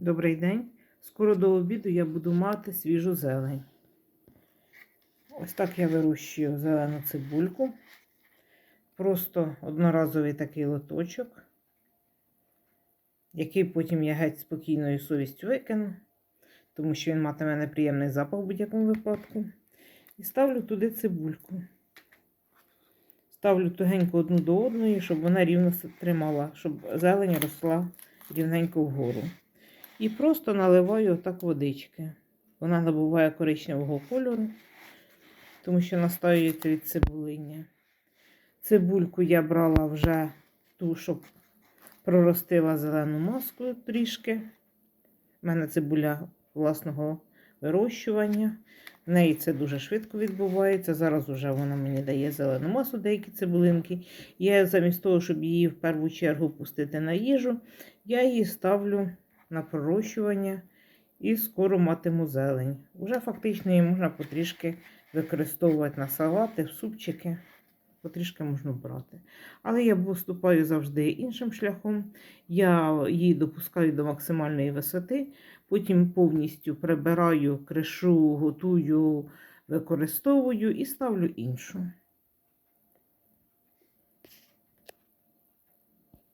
Добрий день. Скоро до обіду я буду мати свіжу зелень. Ось так я вирощую зелену цибульку. Просто одноразовий такий лоточок, який потім я геть спокійною совістю викину, тому що він матиме неприємний запах в будь-якому випадку. І ставлю туди цибульку. Ставлю тугенько одну до одної, щоб вона рівно тримала, щоб зелень росла рівненько вгору. І просто наливаю отак водички. Вона набуває коричневого кольору, тому що настоюється від цибулиння. Цибульку я брала вже ту, щоб проростила зелену маску трішки. У мене цибуля власного вирощування. В неї це дуже швидко відбувається. Зараз вже вона мені дає зелену масу, деякі цибулинки. Я замість того, щоб її в першу чергу пустити на їжу, я її ставлю на пророщування і скоро матиму зелень. Уже фактично її можна потрішки використовувати на салати, в супчики. Потрішки можна брати. Але я поступаю завжди іншим шляхом. Я її допускаю до максимальної висоти, потім повністю прибираю, кришу, готую, використовую і ставлю іншу.